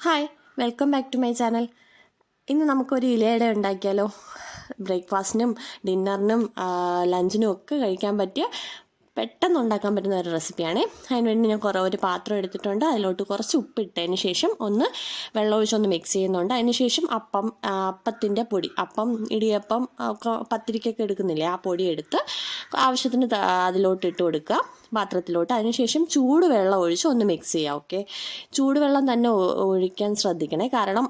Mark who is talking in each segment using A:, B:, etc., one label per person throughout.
A: Hi welcome back to my channel ഇന്ന് നമുക്കൊരു ഇലയുടെ ഉണ്ടാക്കിയാലോ. ബ്രേക്ക്ഫാസ്റ്റിനും ഡിന്നറിനും ലഞ്ചിനും ഒക്കെ കഴിക്കാൻ പറ്റിയ പെട്ടെന്ന് ഉണ്ടാക്കാൻ പറ്റുന്ന ഒരു റെസിപ്പിയാണ് അതിനുവേണ്ടി ഞാൻ കുറേ ഒരു പാത്രം എടുത്തിട്ടുണ്ട്. അതിലോട്ട് കുറച്ച് ഉപ്പിട്ടതിന് ശേഷം ഒന്ന് വെള്ളം ഒഴിച്ചൊന്ന് മിക്സ് ചെയ്യുന്നുണ്ട്. അതിന് ശേഷം അപ്പം അപ്പത്തിന്റെ പൊടി. അപ്പം ഇടിയപ്പം പത്തിരിക്കൊക്കെ എടുക്കുന്നില്ലേ ആ പൊടി എടുത്ത് ആവശ്യത്തിന് അതിലോട്ട് ഇട്ട് കൊടുക്കുക. പാത്രത്തിലോട്ട്. അതിനുശേഷം ചൂടുവെള്ളം ഒഴിച്ച് ഒന്ന് മിക്സ് ചെയ്യുക ഓക്കെ ചൂടുവെള്ളം തന്നെ ഒഴിക്കാൻ ശ്രദ്ധിക്കണേ. കാരണം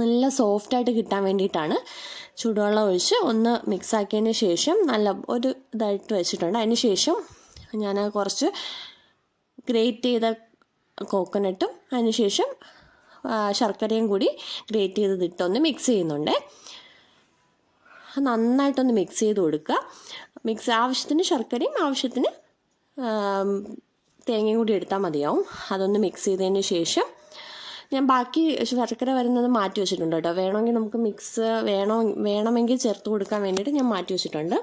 A: നല്ല സോഫ്റ്റായിട്ട് കിട്ടാൻ വേണ്ടിയിട്ടാണ് ചൂടുവെള്ളം ഒഴിച്ച് ഒന്ന് മിക്സ് ആക്കിയതിന് ശേഷം നല്ല ഒരു ഇതായിട്ട് വെച്ചിട്ടുണ്ട്. അതിന് ശേഷം ഞാൻ കുറച്ച് ഗ്രേറ്റ് ചെയ്ത കോക്കനട്ടും അതിന് ശേഷം ശർക്കരയും കൂടി ഗ്രേറ്റ് ചെയ്തതിട്ടൊന്ന് മിക്സ് ചെയ്യുന്നുണ്ട്. നന്നായിട്ടൊന്ന് മിക്സ് ചെയ്ത് കൊടുക്കുക മിക്സ് ആവശ്യത്തിന് ശർക്കരയും ആവശ്യത്തിന് തേങ്ങയും കൂടി എടുത്താൽ മതിയാവും. അതൊന്ന് മിക്സ് ചെയ്തതിന് ശേഷം ഞാൻ ബാക്കി ശർക്കര വരുന്നത് മാറ്റി വെച്ചിട്ടുണ്ട് കേട്ടോ. വേണമെങ്കിൽ നമുക്ക് മിക്സ് വേണോ വേണമെങ്കിൽ ചേർത്ത് കൊടുക്കാൻ വേണ്ടിയിട്ട് ഞാൻ മാറ്റി വെച്ചിട്ടുണ്ട്.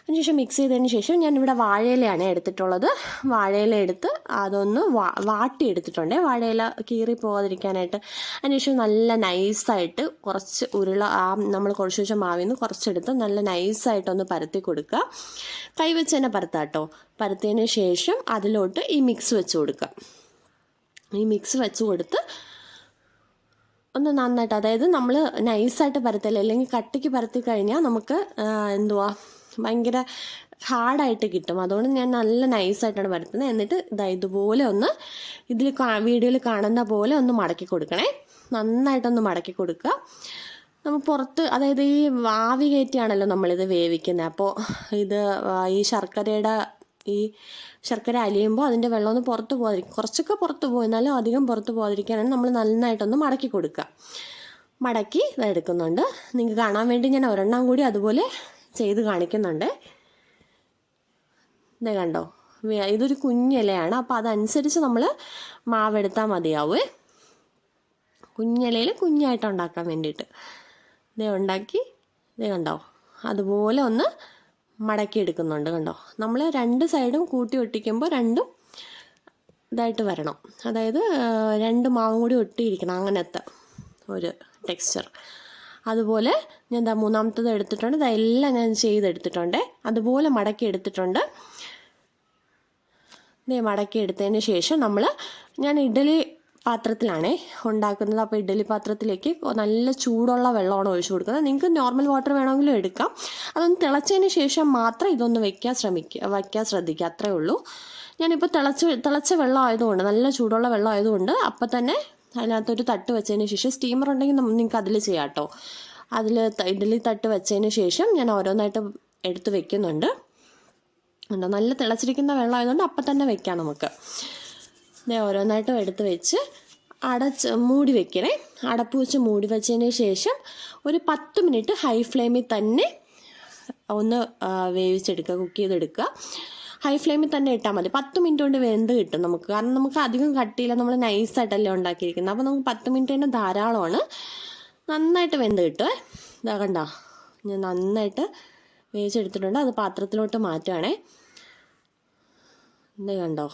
A: അതിനുശേഷം മിക്സ് ചെയ്തതിന് ശേഷം ഞാൻ ഞാനിവിടെ വാഴയിലയാണ് എടുത്തിട്ടുള്ളത്. വാഴയില എടുത്ത് അതൊന്ന് വാ വാട്ടി എടുത്തിട്ടുണ്ട്. വാഴയില കീറി പോകാതിരിക്കാനായിട്ട് അതിനുശേഷം നല്ല നൈസായിട്ട് കുറച്ച് ഉരുള ആ നമ്മൾ കുറച്ച് വെച്ച മാവിൽ നിന്ന് കുറച്ചെടുത്ത് നല്ല നൈസായിട്ടൊന്ന് പരത്തി കൊടുക്കുക. കൈ വെച്ച് തന്നെ പരത്താം കേട്ടോ. പരത്തിയതിന് ശേഷം അതിലോട്ട് ഈ മിക്സ് വെച്ച് കൊടുക്കുക. ഈ മിക്സ് വെച്ച് കൊടുത്ത് ഒന്ന് നന്നായിട്ട് അതായത് നമ്മൾ നൈസായിട്ട് പരത്തല്ല അല്ലെങ്കിൽ കട്ടിക്ക് പരത്തി കഴിഞ്ഞാൽ നമുക്ക് എന്തുവാ ഭയങ്കര ഹാർഡായിട്ട് കിട്ടും. അതുകൊണ്ട് ഞാൻ നല്ല നൈസായിട്ടാണ് പരത്തുന്നത്. എന്നിട്ട് ഇതാ ഇതുപോലെ ഒന്ന് ഇതിൽ വീഡിയോയിൽ കാണുന്ന പോലെ ഒന്ന് മടക്കി കൊടുക്കണേ. നന്നായിട്ടൊന്ന് മടക്കി കൊടുക്കുക. നമ്മൾ പുറത്ത് അതായത് ഈ ആവി കയറ്റിയാണല്ലോ നമ്മളിത് വേവിക്കുന്നത് അപ്പോൾ ഇത് ഈ ശർക്കരയുടെ ഈ ശർക്കര അലിയുമ്പോൾ അതിന്റെ വെള്ളം ഒന്ന് പുറത്ത് പോകാതിരിക്കും കുറച്ചൊക്കെ പുറത്ത് പോകും എന്നാലും അധികം പുറത്ത് പോകാതിരിക്കാനാണ് നമ്മൾ നന്നായിട്ടൊന്ന് മടക്കി കൊടുക്കുക മടക്കി ഇതെടുക്കുന്നുണ്ട് നിങ്ങൾക്ക് കാണാൻ വേണ്ടി ഞാൻ ഒരെണ്ണം കൂടി അതുപോലെ ചെയ്ത് കാണിക്കുന്നുണ്ട്. ഇതേ കണ്ടോ? ഇതൊരു കുഞ്ഞിലയാണ് അപ്പോൾ അതനുസരിച്ച് നമ്മൾ മാവെടുത്താൽ മതിയാവേ. കുഞ്ഞിലയിൽ കുഞ്ഞായിട്ട് ഉണ്ടാക്കാൻ വേണ്ടിയിട്ട്. ഇതേ ഉണ്ടാക്കി. ഇതേ കണ്ടോ? അതുപോലെ ഒന്ന് മടക്കി എടുക്കുന്നുണ്ട് കണ്ടോ? നമ്മൾ രണ്ട് സൈഡും കൂട്ടി ഒട്ടിക്കുമ്പോൾ രണ്ടും ഇതായിട്ട് വരണം. അതായത് രണ്ട് മാവും കൂടി ഒട്ടിയിരിക്കണം അങ്ങനത്തെ ഒരു ടെക്സ്ചർ അതുപോലെ ഞാൻ എന്താ മൂന്നാമത്തത് എടുത്തിട്ടുണ്ട്. ഇതെല്ലാം ഞാൻ ചെയ്തെടുത്തിട്ടുണ്ട്. അതുപോലെ മടക്കി എടുത്തിട്ടുണ്ട്. ഇതേ മടക്കി എടുത്തതിന് ശേഷം നമ്മൾ ഞാൻ ഇഡലി പാത്രത്തിലാണേ ഉണ്ടാക്കുന്നത്. അപ്പോൾ ഇഡ്ഡലി പാത്രത്തിലേക്ക് നല്ല ചൂടുള്ള വെള്ളമാണ് ഒഴിച്ചു കൊടുക്കുന്നത്. നിങ്ങൾക്ക് നോർമൽ വാട്ടർ വേണമെങ്കിലും എടുക്കാം. അതൊന്ന് തിളച്ചതിന് ശേഷം മാത്രം ഇതൊന്ന് വെക്കാൻ ശ്രമിക്കുക വയ്ക്കാൻ ശ്രദ്ധിക്കുക അത്രേ ഉള്ളൂ. ഞാനിപ്പോൾ തിളച്ച് തിളച്ച വെള്ളം ആയതുകൊണ്ട് നല്ല ചൂടുള്ള വെള്ളം ആയതുകൊണ്ട് അപ്പം തന്നെ അതിനകത്തൊരു തട്ട് വെച്ചതിന് ശേഷം സ്റ്റീമർ ഉണ്ടെങ്കിൽ നിങ്ങൾക്ക് അതിൽ ചെയ്യാം കേട്ടോ അതിൽ ഇഡലി തട്ട് വെച്ചതിന് ശേഷം ഞാൻ ഓരോന്നായിട്ട് എടുത്ത് വെക്കുന്നുണ്ട്. ഉണ്ടോ? നല്ല തിളച്ചിരിക്കുന്ന വെള്ളം ആയതുകൊണ്ട് അപ്പം തന്നെ വെക്കാം നമുക്ക്. ദേ ഓരോന്നായിട്ടും എടുത്ത് വെച്ച് അടച്ച് മൂടി വെക്കണേ. അടപ്പ് വെച്ച് മൂടി വെച്ചതിന് ശേഷം ഒരു പത്ത് മിനിറ്റ് ഹൈ ഫ്ലെയിമിൽ തന്നെ ഒന്ന് വേവിച്ചെടുക്കുക കുക്ക് ചെയ്തെടുക്കുക. ഹൈ ഫ്ലെയിമിൽ തന്നെ ഇട്ടാൽ മതി. പത്ത് മിനിറ്റ് കൊണ്ട് വെന്ത് കിട്ടും നമുക്ക്. കാരണം നമുക്ക് അധികം കട്ടിയില്ല നമ്മൾ നൈസായിട്ടല്ലേ ഉണ്ടാക്കിയിരിക്കുന്നത്. അപ്പോൾ നമുക്ക് പത്ത് മിനിറ്റ് തന്നെ ധാരാളമാണ്. നന്നായിട്ട് വെന്ത് കിട്ടുമേ ഇതാ കണ്ട. ഞാൻ നന്നായിട്ട് വേവിച്ചെടുത്തിട്ടുണ്ട്. അത് പാത്രത്തിലോട്ട് മാറ്റുകയാണേ ഇത് കണ്ടോ?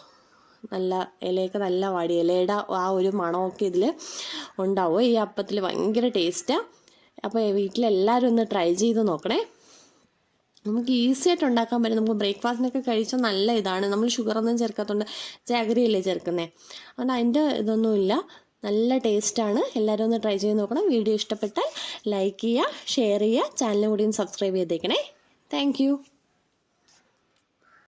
A: നല്ല ഇലയൊക്കെ നല്ല വാടി ഇലയുടെ ആ ഒരു മണമൊക്കെ ഇതിൽ ഉണ്ടാവും. ഈ അപ്പത്തിൽ ഭയങ്കര ടേസ്റ്റാണ് അപ്പോൾ വീട്ടിലെല്ലാവരും ഒന്ന് ട്രൈ ചെയ്ത് നോക്കണേ. നമുക്ക് ഈസി ആയിട്ട് ഉണ്ടാക്കാൻ പറ്റും. നമുക്ക് ബ്രേക്ക്ഫാസ്റ്റിനൊക്കെ കഴിച്ചാൽ നല്ല ഇതാണ്. നമ്മൾ ഷുഗറൊന്നും ചേർക്കാത്തതുകൊണ്ട് ജാഗരിയല്ലേ ചേർക്കുന്നത് അതുകൊണ്ട് അതിന്റെ ഇതൊന്നുമില്ല നല്ല ടേസ്റ്റാണ് എല്ലാവരും ഒന്ന് ട്രൈ ചെയ്ത് നോക്കണം. വീഡിയോ ഇഷ്ടപ്പെട്ടാൽ ലൈക്ക് ചെയ്യുക ഷെയർ ചെയ്യുക ചാനലും കൂടി സബ്സ്ക്രൈബ് ചെയ്തേക്കണേ. താങ്ക്